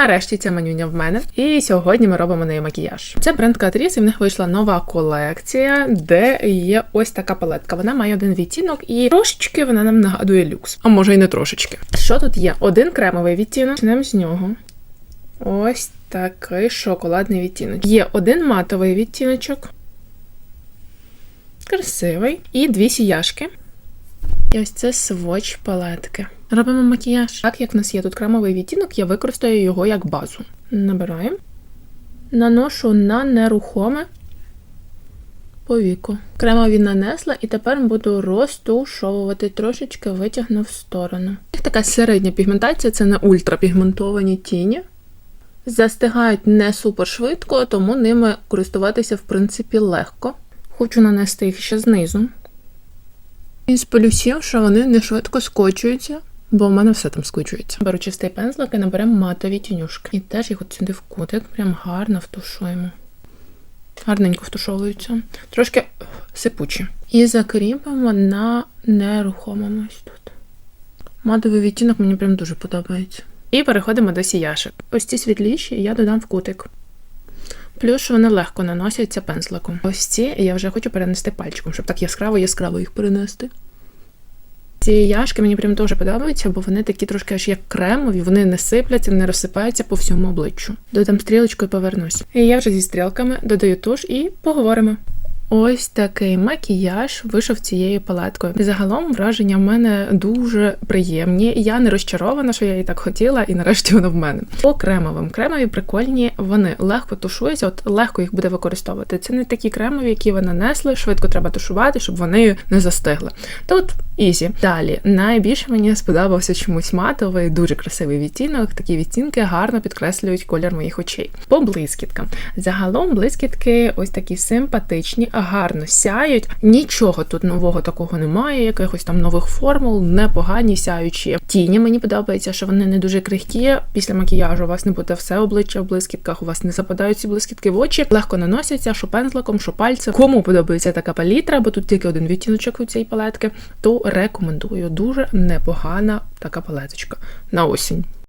Нарешті ця манюня в мене. І сьогодні ми робимо неї макіяж. Це бренд Catrice, і в них вийшла нова колекція, де є ось така палетка. Вона має один відтінок, і трошечки вона нам нагадує люкс. А може й не трошечки. Що тут є? Один кремовий відтінок. Почнемо з нього. Ось такий шоколадний відтінок. Є один матовий відтіночок. Красивий. І дві сіяшки. І ось це сводч палетки. Робимо макіяж. Так як в нас є тут кремовий відтінок, я використаю його як базу. Набираємо. Наношу на нерухоме повіку. Кремові нанесла, і тепер буду розтушовувати, трошечки витягну в сторону. Така середня пігментація це не ультрапігментовані тіні. Застигають не супер швидко, тому ними користуватися, в принципі, легко. Хочу нанести їх ще знизу. Із плюсів, що вони не швидко скочуються, бо в мене все там скочується. Беру чистий пензлик і наберемо матові тінюшки. І теж їх от сюди в кутик, прям гарно втушуємо. Гарненько втушовуються. Трошки сипучі. І закріпимо на нерухомому ось тут. Матовий відтінок мені прям дуже подобається. І переходимо до сіяшек. Ось ці світліші я додам в кутик. Плюс вони легко наносяться пензликом. Ось ці я вже хочу перенести пальчиком, щоб так яскраво-яскраво їх перенести. Ці яшки мені прям дуже подобаються, бо вони такі трошки аж як кремові, вони не сипляться, не розсипаються по всьому обличчю. Додам стрілочку і повернусь. І я вже зі стрілками додаю туш і поговоримо. Ось такий макіяж вийшов цією палеткою. Загалом враження в мене дуже приємні. Я не розчарована, що я її так хотіла, і нарешті воно в мене. По кремовим кремові прикольні, вони легко тушуються, от легко їх буде використовувати. Це не такі кремові, які ви нанесли, швидко треба тушувати, щоб вони не застигли. Тут ізі. Далі найбільше мені сподобався чомусь матовий, дуже красивий відтінок. Такі відтінки гарно підкреслюють колір моїх очей. По блискіткам. Загалом блискітки ось такі симпатичні, гарно сяють. Нічого тут нового такого немає, якихось там нових формул, непогані сяючі. Тіні мені подобається, що вони не дуже крихкі. Після макіяжу у вас не буде все обличчя в блискітках, у вас не западають ці блискітки в очі, легко наносяться, що пензликом, що пальцем. Кому подобається така палітра, бо тут тільки один відтіночок у цієї палетки, то рекомендую. Дуже непогана така палеточка на осінь.